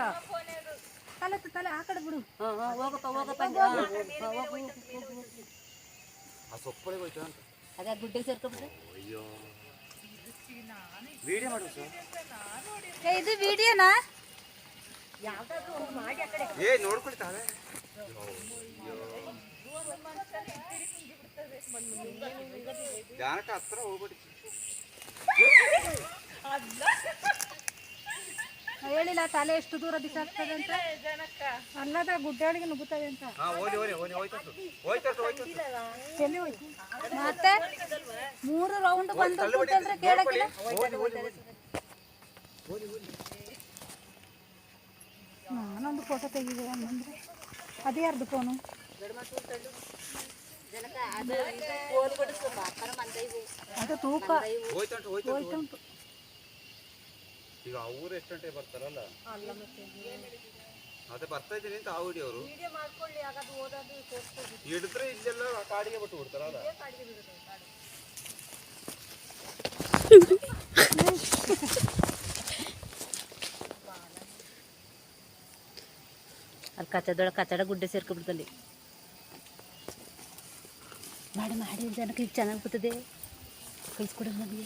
ಅಯ್ಯೋ ತಲೆ ತಲೆ ಆ ಕಡೆ ಬಿಡು ಹಾಂ ಹಾಂ ಹೋಗಪ್ಪ ಹೋಗಪ್ಪ ಹಂಗೆ ಹಾಂ ಹೋಗು ಹೋಗು ಹೋಗು ಆ ಸೊಪ್ಪಳಿಗೆ ಹೋಯ್ತು ಅಂತ ಅದೇ ಗುಡ್ಡೆ ಸೇರ್ಕೊಬಿಟ್ರೆ ಅಯ್ಯೋ ವಿಡಿಯೋ ಮಾಡು ಸರ್ ಏ ಇದು ವಿಡಿಯೋನಾ ಏ ನೋಡ್ಕೊಳ್ತಾವೆ ಜಾನಕ ಹತ್ರ ಹೋಗ್ಬಿಡಿ ಹೇಳಿಲ್ಲ ತಲೆ ಎಷ್ಟು ದೂರ ಬಿಸಾಕ್ತದೆ ಅಂತ. ಅಲ್ಲದ ಗುಡ್ಡಾಳಿಗೆ ನುಗ್ಗುತ್ತದೆ ಅಂತ. ಎಲ್ಲಿ ಹೋಯ್ತು? ಮತ್ತೆ ಮೂರು ರೌಂಡ್ ಬಂದು ಕೂತಂದ್ರೆ ಕೇಳಕ್ಕಿಲ್ಲ ನಾನೊಂದು ಫೋಟೋ ತೆಗಿದೆ ಅಂದ್ರೆ ಅದೇ ಯಾರ್ದು ಫೋನು ಜನಕ ಅದು ತೂಕ. ಹೋಯ್ತು ಹೋಯ್ತು ಹೋಯ್ತುಂಟು ಈಗ ಅವ್ರು ಎಷ್ಟು ಗಂಟೆ ಬರ್ತಾರಲ್ಲ? ಅದೇ ಬರ್ತಾ ಇದ್ದೀನಿ ಅಂತ ಆ ವಿಡಿಯೋ ಅವರು ಹಿಡಿದ್ರೆ ಇಲ್ಲೆಲ್ಲ ಕಾಡಿಗೆ ಬಿಟ್ಟು ಬಿಡ್ತಾರಲ್ಲ? ಅಲ್ಲಿ ಕಚ್ಚದೊಳಗೆ ಕಚ್ಚಡ ಗುಡ್ಡೆ ಸೇರ್ಕೊಬಿಡ್ತಲ್ಲಿ ಮಾಡಿ ಮಾಡಿ ಜನಕ್ಕೆ ಈಗ ಚೆನ್ನಾಗಿ ಬಿಡ್ತದೆ ಕಳಿಸ್ಕೊಡೋದು ನಮಗೆ